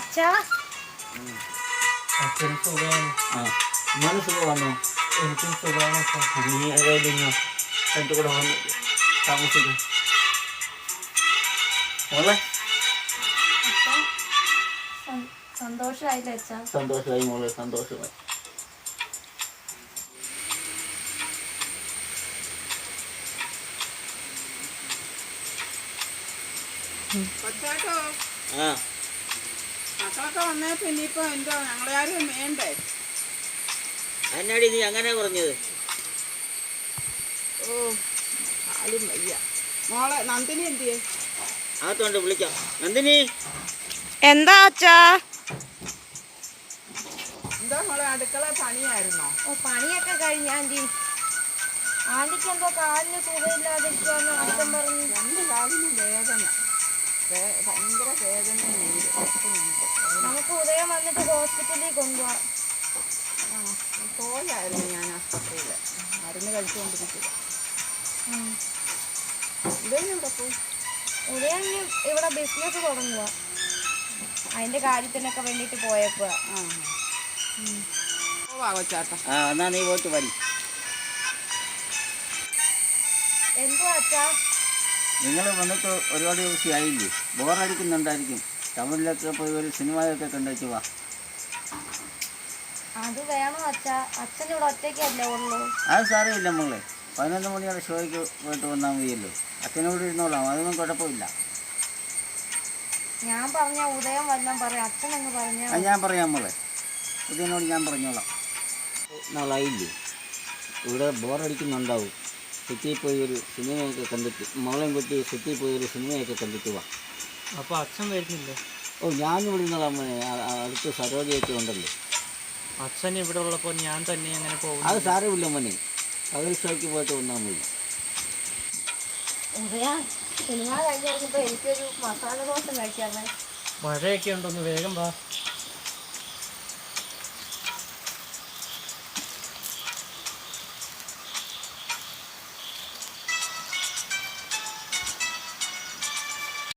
അച്ഛാ. അച്ഛന് സുഖമാണ്. ആ മോന് സുഖമാണോ? എനിക്കും സുഖമാണ് നീ ഏതായാലും എന്റെ കൂടെ വന്ന് താമസിക്കും. മോളെ? അച്ഛാ സം- സന്തോഷായില്ലേ അച്ഛാ? സന്തോഷമായി മോളെ സന്തോഷമായി. കൊച്ചാട്ടോ. ആ. മക്കളൊക്കെ വന്നേ പിന്നെ ഇപ്പൊ എന്തോ ഞങ്ങളെ ആരും വേണ്ടേ? എന്നാടി നീ അങ്ങനെ പറഞ്ഞത്. ഓ ആലും വയ്യ. മോളെ നന്ദിനി എന്ത് അകത്തോണ്ട് വിളിക്കാം. നന്ദിനി? എന്താ അച്ഛാ? എന്താ മോളെ അടുക്കള പണിയായിരുന്നോ? ഓ പണിയൊക്കെ കഴിഞ്ഞ ആന്റി. ആന്റിക്ക് എന്തോ കാലിന് സുഖമില്ലാതിരിക്കാന്ന് അച്ഛൻ പറഞ്ഞു. രണ്ട് കാലിന് വേദന. ഭയങ്കര വേദന നീര് ഒട്ടുന്നുണ്ട്. നമുക്ക് ഉദയം വന്നിട്ട് ഹോസ്പിറ്റലിൽ കൊണ്ടുപോവാം. ആ പോയായിരുന്നു ഞാൻ ആശുപത്രിയിൽ മരുന്ന് കഴിച്ചുകൊണ്ടിരിക്കുക. ഉം. ഇതെന്നെ ഇവിടെ പോയി? ഉദയം ഇനി ഇവിടെ ബിസിനസ് തുടങ്ങുക അതിന്റെ കാര്യത്തിനൊക്കെ വേണ്ടിട്ട് പോയപ്പോ ആ പോവാ കൊച്ചാട്ട ആ എന്നാ നീ പോയിട്ട് വരി. എന്തുവാ അച്ഛാ? നിങ്ങൾ വന്നിട്ട് ഒരുപാട് ദിവസമായില്ലേ ബോറടിക്കുന്നുണ്ടായിരിക്കും. ടൗണിലൊക്കെ പോയി ഒരു സിനിമയൊക്കെ കണ്ടേച്ചു വാ. അത് വേണം അച്ഛാ. അച്ഛൻ ഇവിടെ ഒറ്റയ്ക്കല്ലേ ഉള്ളൂ. അത് സാരമില്ല മോളെ. പതിനൊന്ന് മണിയുടെ ഷോയ്ക്ക് പോയിട്ട് വന്നാൽ മതിയല്ലോ. അച്ഛനോട് ഇരുന്നോളാം. അതൊന്നും കുഴപ്പമില്ല. ഞാൻ പറഞ്ഞ ഉദയം വല്ലതും പറയാം. അച്ഛൻ എന്ന് പറഞ്ഞാൽ ഞാൻ പറയാം മോളെ. ഉദയനോട് ഞാൻ പറഞ്ഞോളാം. നാളായില്ലേ? ഇവിടെ ബോറടിക്കുന്നുണ്ടാവും. സിറ്റിയിൽ പോയി ഒരു സിനിമയൊക്കെ കണ്ടിട്ട് മോളെയും കുട്ടി സിറ്റിയിൽ പോയി ഒരു സിനിമയൊക്കെ കണ്ടിട്ട് വാ. അപ്പൊ അച്ഛൻ വരുന്നില്ലേ? ഓ ഞാൻ വിടുന്നത് മോനെ. ആ- ആ അടുത്ത് സരോജയൊക്കെ ഉണ്ടല്ലോ. അച്ഛൻ ഇവിടെ ഉള്ളപ്പോൾ ഞാൻ തന്നെ അങ്ങനെ പോകും അത് സാരമില്ല മോനെ. പകൽ ഷോയ്ക്ക് പോയിട്ട് വന്നാൽ മതി. സിനിമ കഴിഞ്ഞപ്പോൾ എനിക്കൊരു മസാല ദോശ കഴിക്കാമേ മഴയൊക്കെ ഉണ്ടൊന്ന് വേഗം വാ.